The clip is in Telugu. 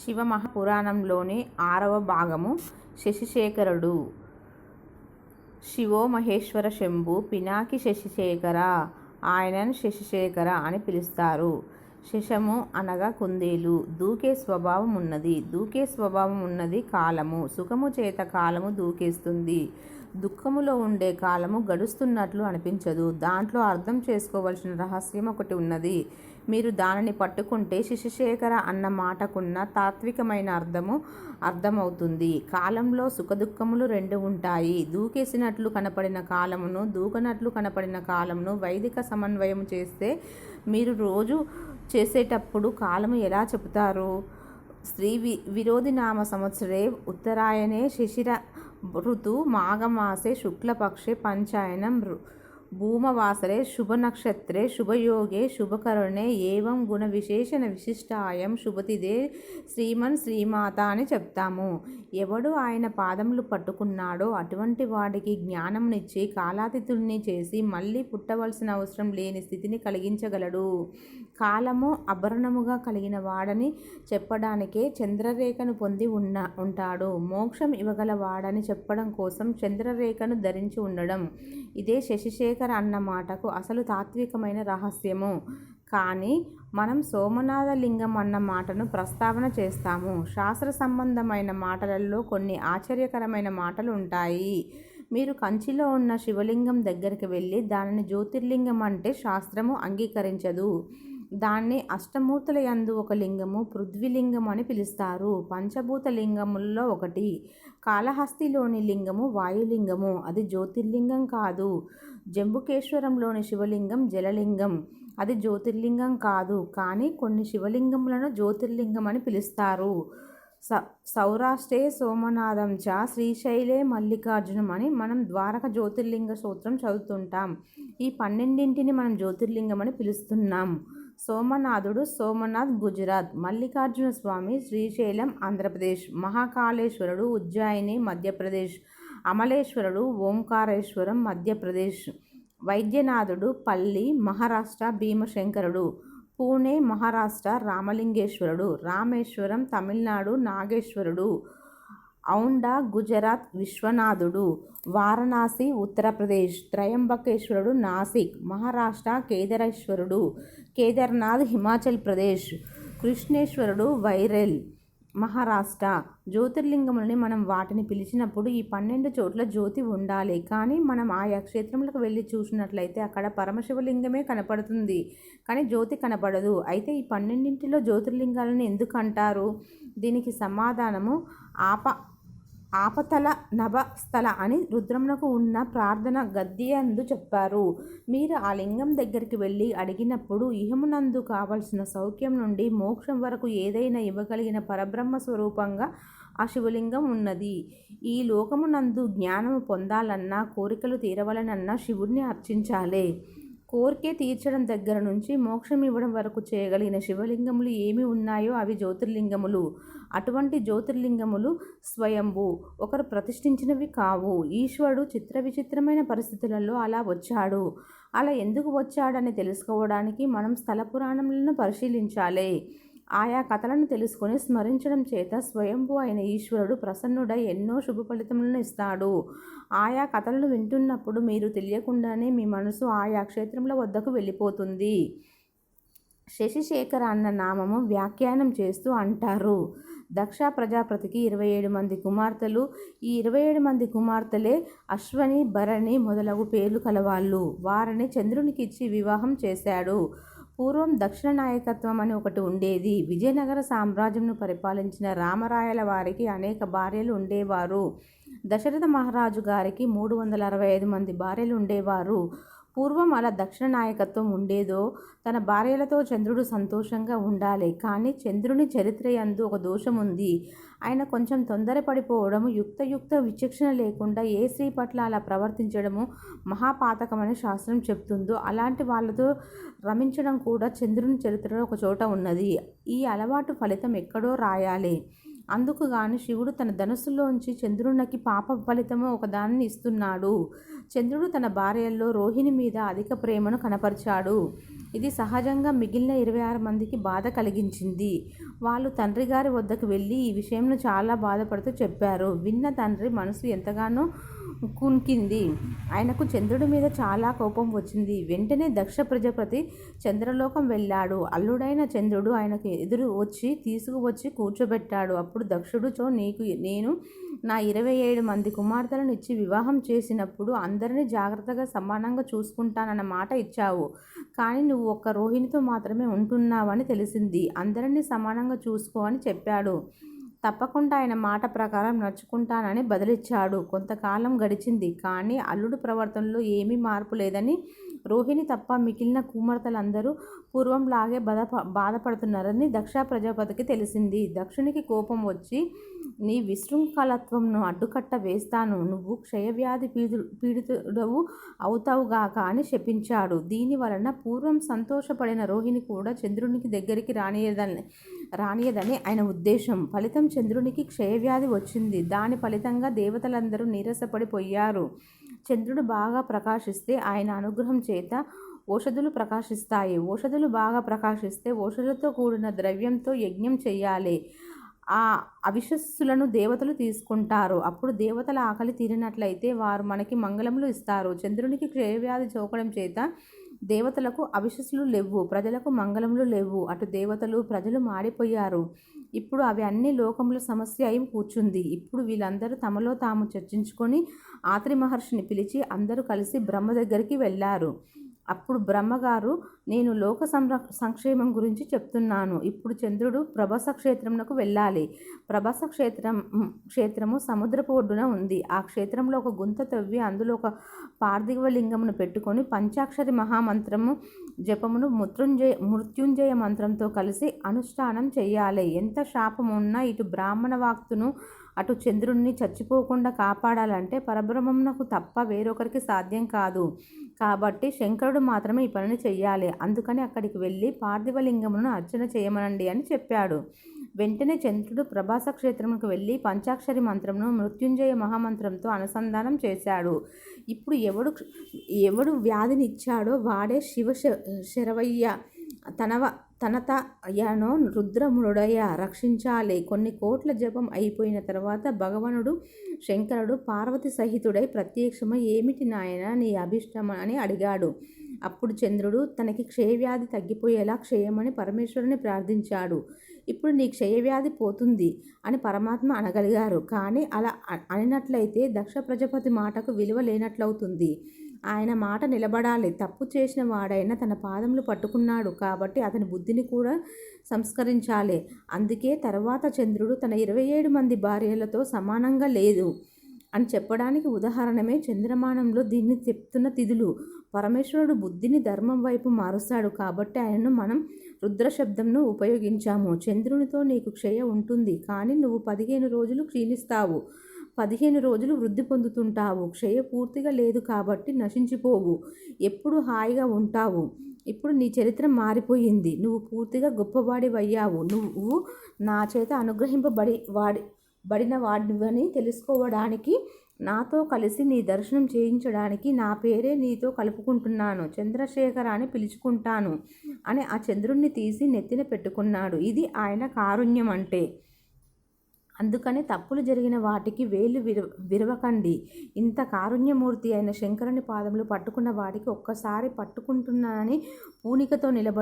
శివమహాపురాణంలోని ఆరవ భాగము శశిశేఖరుడు. శివో మహేశ్వర శంభు పినాకి శశిశేఖర ఆయనను శశిశేఖర అని పిలుస్తారు. శశము అనగా కుందేలు. దూకే స్వభావం ఉన్నది దూకే స్వభావం ఉన్నది కాలము. సుఖము చేత కాలము దూకేస్తుంది. దుఃఖములో ఉండే కాలము గడుస్తున్నట్లు అనిపించదు. దాంట్లో అర్థం చేసుకోవలసిన రహస్యం ఒకటి ఉన్నది. మీరు దానిని పట్టుకుంటే శిశుశేఖర అన్న మాటకున్న తాత్వికమైన అర్థము అర్థమవుతుంది. కాలంలో సుఖదుఖములు రెండు ఉంటాయి. దూకేసినట్లు కనపడిన కాలమును దూకనట్లు కనపడిన కాలమును వైదిక సమన్వయం చేస్తే మీరు రోజు చేసేటప్పుడు కాలము ఎలా చెబుతారు? స్త్రీ వి విరోధి నామ సంవత్సరే ఉత్తరాయణే శిశిర ఋతు మాఘమాసే శుక్లపక్షే పంచాయనం భూమవాసరే శుభనక్షత్రే శుభయోగే శుభకరుణే ఏవం గుణ విశేషణ విశిష్టాయం శుభతిదే శ్రీమన్ శ్రీమాత అని చెప్తాము. ఎవడు ఆయన పాదములు పట్టుకున్నాడో అటువంటి వాడికి జ్ఞానంనిచ్చి కాలాతీతుల్ని చేసి మళ్ళీ పుట్టవలసిన అవసరం లేని స్థితిని కలిగించగలడు. కాలము అభరణముగా కలిగిన వాడని చెప్పడానికే చంద్రరేఖను పొంది ఉన్న ఉంటాడు. మోక్షం ఇవ్వగల వాడని చెప్పడం కోసం చంద్రరేఖను ధరించి ఉండడం. ఇదే శశిశేఖర్ అన్న మాటకు అసలు తాత్వికమైన రహస్యము. కానీ మనం సోమనాథ లింగం అన్న మాటను ప్రస్తావన చేస్తాము. శాస్త్ర సంబంధమైన మాటలలో కొన్ని ఆశ్చర్యకరమైన మాటలు ఉంటాయి మీరు కంచిలో ఉన్న శివలింగం దగ్గరికి వెళ్ళి దానిని జ్యోతిర్లింగం అంటే శాస్త్రము అంగీకరించదు. దాన్ని అష్టమూర్తుల యందు ఒక లింగము పృథ్వీలింగం అని పిలుస్తారు. పంచభూత లింగముల్లో ఒకటి. కాళహస్తిలోని లింగము వాయులింగము. అది జ్యోతిర్లింగం కాదు. జంబుకేశ్వరంలోని శివలింగం జలలింగం. అది జ్యోతిర్లింగం కాదు కానీ కొన్ని శివలింగములను జ్యోతిర్లింగం అని పిలుస్తారు. స సౌరాష్ట్రే సోమనాథం చ శ్రీశైలే మల్లికార్జునం అని మనం ద్వారక జ్యోతిర్లింగ సూత్రం చదువుతుంటాం. ఈ పన్నెండింటిని మనం జ్యోతిర్లింగం అని పిలుస్తున్నాం. సోమనాథుడు సోమనాథ్ గుజరాత్ మల్లికార్జున స్వామి శ్రీశైలం ఆంధ్రప్రదేశ్ మహాకాళేశ్వరుడు ఉజ్జాయిని మధ్యప్రదేశ్ అమలేశ్వరుడు ఓంకారేశ్వరం మధ్యప్రదేశ్. వైద్యనాథుడు పల్లి మహారాష్ట్ర భీమశంకరుడు. పూణే మహారాష్ట్ర రామలింగేశ్వరుడు. రామేశ్వరం తమిళనాడు నాగేశ్వరుడు. ఔండా గుజరాత్ విశ్వనాథుడు. వారణాసి ఉత్తరప్రదేశ్. త్రయంబకేశ్వరుడు నాసిక్. మహారాష్ట్ర కేదారేశ్వరుడు. కేదార్నాథ్ హిమాచల్ ప్రదేశ్. కృష్ణేశ్వరుడు వైరెల్. మహారాష్ట్ర. జ్యోతిర్లింగములని మనం వాటిని పిలిచినప్పుడు ఈ పన్నెండు చోట్ల జ్యోతి ఉండాలి. కానీ మనం ఆయా క్షేత్రములకు వెళ్ళి చూసినట్లయితే అక్కడ పరమశివలింగమే కనపడుతుంది. కానీ జ్యోతి కనపడదు. అయితే ఈ పన్నెండింటిలో జ్యోతిర్లింగాలను ఎందుకు అంటారు? దీనికి సమాధానము ఆప ఆపతల నభస్థల అని రుద్రమునకు ఉన్న ప్రార్థన గద్యందు చెప్పారు. మీరు ఆ లింగం దగ్గరికి వెళ్ళి అడిగినప్పుడు ఇహమునందు కావలసిన సౌఖ్యం నుండి మోక్షం వరకు ఏదైనా ఇవ్వగలిగిన పరబ్రహ్మ స్వరూపంగా ఆ శివలింగం ఉన్నది. ఈ లోకమునందు జ్ఞానము పొందాలన్నా కోరికలు తీరవలనన్నా శివుణ్ణి అర్చించాలే. కోరికే తీర్చడం దగ్గర నుంచి మోక్షం ఇవ్వడం వరకు చేయగలిగిన శివలింగములు ఏమి ఉన్నాయో అవి జ్యోతిర్లింగములు. అటువంటి జ్యోతిర్లింగములు స్వయంభూ ఒకరు ప్రతిష్ఠించినవి కావు. ఈశ్వరుడు చిత్ర విచిత్రమైన పరిస్థితులలో అలా వచ్చాడు. అలా ఎందుకు వచ్చాడని తెలుసుకోవడానికి మనం స్థల పురాణములను పరిశీలించాలి. ఆయా కథలను తెలుసుకొని స్మరించడం చేత స్వయంభూ అయిన ఈశ్వరుడు ప్రసన్నుడై ఎన్నో శుభ ఫలితములను ఇస్తాడు. ఆయా కథలను వింటున్నప్పుడు మీరు తెలియకుండానే మీ మనసు ఆయా క్షేత్రముల వద్దకు వెళ్ళిపోతుంది. శశిశేఖర అన్న నామము వ్యాఖ్యానం చేస్తూ అంటారు. దక్ష ప్రజాపతికి ఇరవై ఏడు మంది కుమార్తెలు. ఈ ఇరవై ఏడు మంది కుమార్తెలే అశ్వని భరణి మొదలగు పేర్లు కలవాళ్ళు. వారిని చంద్రునికి ఇచ్చి వివాహం చేశాడు. పూర్వం దక్షిణ నాయకత్వం అని ఒకటి ఉండేది. విజయనగర సామ్రాజ్యంను పరిపాలించిన రామరాయల వారికి అనేక భార్యలు ఉండేవారు. దశరథ మహారాజు గారికి మూడు వందల అరవై ఐదు మంది భార్యలు ఉండేవారు. పూర్వం అలా దక్షిణ నాయకత్వం ఉండేదో తన భార్యలతో చంద్రుడు సంతోషంగా ఉండాలి. కానీ చంద్రుని చరిత్ర యందు ఒక దోషం ఉంది. ఆయన కొంచెం తొందరపడిపోవడము యుక్తయుక్త విచక్షణ లేకుండా ఏ స్త్రీ పట్ల అలా ప్రవర్తించడము మహాపాతకమని శాస్త్రం చెప్తుందో అలాంటి వాళ్ళతో రమించడం కూడా చంద్రుని చరిత్రలో ఒక చోట ఉన్నది. ఈ అలవాటు ఫలితం ఎక్కడో రాయాలి. అందుకు గాను శివుడు తన ధనుస్సులోంచి చంద్రునికి పాప ఫలితము ఒకదాన్ని ఇస్తున్నాడు. చంద్రుడు తన భార్యల్లో రోహిణి మీద అధిక ప్రేమను కనపరిచాడు. ఇది సహజంగా మిగిలిన ఇరవై ఆరు మందికి బాధ కలిగించింది. వాళ్ళు తండ్రి గారి వద్దకు వెళ్ళి ఈ విషయంలో చాలా బాధపడుతూ చెప్పారు. విన్న తండ్రి మనసు ఎంతగానో కునికింది. ఆయనకు చంద్రుడి మీద చాలా కోపం వచ్చింది. వెంటనే దక్ష ప్రజాపతి చంద్రలోకం వెళ్ళాడు. అల్లుడైన చంద్రుడు ఆయనకు ఎదురు వచ్చి తీసుకువచ్చి కూర్చోబెట్టాడు. అప్పుడు దక్షుడుతో నీకు నేను నా ఇరవై ఏడు మంది కుమార్తెలను ఇచ్చి వివాహం చేసినప్పుడు అందరినీ జాగ్రత్తగా సమానంగా చూసుకుంటానన్న మాట ఇచ్చావు. కానీ నువ్వు ఒక్క రోహిణితో మాత్రమే ఉంటున్నావని తెలిసింది. అందరినీ సమానంగా చూసుకో అని చెప్పాడు. తప్పకుండా ఆయన మాట ప్రకారం నడుచుకుంటానని బదిలిచ్చాడు. కొంతకాలం గడిచింది. కానీ అల్లుడు ప్రవర్తనలో ఏమీ మార్పు లేదని రోహిణి తప్ప మిగిలిన కుమార్తెలందరూ పూర్వంలాగే బాధ బాధపడుతున్నారని దక్ష ప్రజాపతికి తెలిసింది. దక్షునికి కోపం వచ్చి నీ విశృంఖలత్వంను అడ్డుకట్ట వేస్తాను. నువ్వు క్షయవ్యాధి పీడు పీడితుడవు అవుతావుగాక అని శపించాడు. దీని వలన పూర్వం సంతోషపడిన రోహిణి కూడా చంద్రునికి దగ్గరికి రానియదని రానియదని ఆయన ఉద్దేశం. ఫలితం చంద్రునికి క్షయవ్యాధి వచ్చింది. దాని ఫలితంగా దేవతలందరూ నీరసపడిపోయారు. చంద్రుడు బాగా ప్రకాశిస్తే ఆయన అనుగ్రహం చేత ఓషధులు ప్రకాశిస్తాయి. ఓషధులు బాగా ప్రకాశిస్తే ఓషధులతో కూడిన ద్రవ్యంతో యజ్ఞం చేయాలి. ఆ అవిశస్సులను దేవతలు తీసుకుంటారు. అప్పుడు దేవతల ఆకలి తీరినట్లయితే వారు మనకి మంగళములు ఇస్తారు. చంద్రునికి క్షయవ్యాధి చోకడం చేత దేవతలకు అవిశస్సులు లేవు ప్రజలకు మంగళములు లేవు. అటు దేవతలు ప్రజలు మాడిపోయారు ఇప్పుడు అవి అన్ని లోకముల సమస్య అయి కూర్చుంది. ఇప్పుడు వీళ్ళందరూ తమలో తాము చర్చించుకొని ఆత్రి మహర్షిని పిలిచి అందరూ కలిసి బ్రహ్మ దగ్గరికి వెళ్ళారు. అప్పుడు బ్రహ్మగారు నేను లోక సంర సంక్షేమం గురించి చెప్తున్నాను. ఇప్పుడు చంద్రుడు ప్రభస క్షేత్రంకు వెళ్ళాలి. ప్రభస క్షేత్రం క్షేత్రము సముద్రపు ఒడ్డున ఉంది. ఆ క్షేత్రంలో ఒక గుంత తవ్వి అందులో ఒక పార్థివ లింగమును పెట్టుకొని పంచాక్షరి మహామంత్రము జపమును మృత్యుంజయ మృత్యుంజయ మంత్రంతో కలిసి అనుష్ఠానం చేయాలి. ఎంత శాపం ఉన్నా ఇటు బ్రాహ్మణ వాక్తును అటు చంద్రుణ్ణి చచ్చిపోకుండా కాపాడాలంటే పరబ్రహ్మమునకు తప్ప వేరొకరికి సాధ్యం కాదు. కాబట్టి శంకరుడు మాత్రమే ఈ పనిని చెయ్యాలి. అందుకని అక్కడికి వెళ్ళి పార్థివలింగమును అర్చన చేయమనండి అని చెప్పాడు. వెంటనే చంద్రుడు ప్రభాస క్షేత్రంకు వెళ్ళి పంచాక్షరి మంత్రంను మృత్యుంజయ మహామంత్రంతో అనుసంధానం చేశాడు. ఇప్పుడు ఎవడు ఎవడు వ్యాధినిచ్చాడో వాడే శివ శరవయ్య తనవ తనతయను రుద్రముడయ రక్షించాలి. కొన్ని కోట్ల జపం అయిపోయిన తర్వాత భగవనుడు శంకరుడు పార్వతి సహితుడై ప్రత్యక్షమై ఏమిటి నాయన నీ అభిష్టం? అని అడిగాడు. అప్పుడు చంద్రుడు తనకి క్షయవ్యాధి తగ్గిపోయేలా క్షయమని పరమేశ్వరుని ప్రార్థించాడు. ఇప్పుడు నీ క్షయవ్యాధి పోతుంది అని పరమాత్మ అనగలిగారు. కానీ అలా అనినట్లయితే దక్ష ప్రజాపతి మాటకు విలువ లేనట్లవుతుంది. ఆయన మాట నిలబడాలి. తప్పు చేసిన వాడైనా తన పాదములు పట్టుకున్నాడు కాబట్టి అతని బుద్ధిని కూడా సంస్కరించాలి. అందుకే తర్వాత చంద్రుడు తన ఇరవై ఏడు మంది భార్యలతో సమానంగా లేదు అని చెప్పడానికి ఉదాహరణమే చంద్రమానంలో దీన్ని చెప్తున్న తిథులు. పరమేశ్వరుడు బుద్ధిని ధర్మం వైపు మారుస్తాడు కాబట్టి ఆయనను మనం రుద్రశబ్దంను ఉపయోగించాము. చంద్రునితో నీకు క్షయ ఉంటుంది. కానీ నువ్వు పదిహేను రోజులు క్షీణిస్తావు. పదిహేను రోజులు వృద్ధి పొందుతుంటావు. క్షయ పూర్తిగా లేదు కాబట్టి నశించిపోవు. ఎప్పుడు హాయిగా ఉంటావు. ఇప్పుడు నీ చరిత్ర మారిపోయింది. నువ్వు పూర్తిగా గొప్పవాడివయ్యావు. నువ్వు నా చేత అనుగ్రహింపబడి వాడి బడిన వాడివని తెలుసుకోవడానికి నాతో కలిసి నీ దర్శనం చేయించడానికి నా పేరే నీతో కలుపుకుంటున్నాను. చంద్రశేఖర అని పిలుచుకుంటాను అని ఆ చంద్రుణ్ణి తీసి నెత్తిన పెట్టుకున్నాడు. ఇది ఆయన కారుణ్యం అంటే అందుకని తప్పులు జరిగిన వాటికి వేలు విరవ విరవకండి. ఇంత కారుణ్యమూర్తి అయిన శంకరుని పాదములు పట్టుకున్న వాడికి ఒక్కసారి పట్టుకుంటున్నానని పూనికతో నిలబడి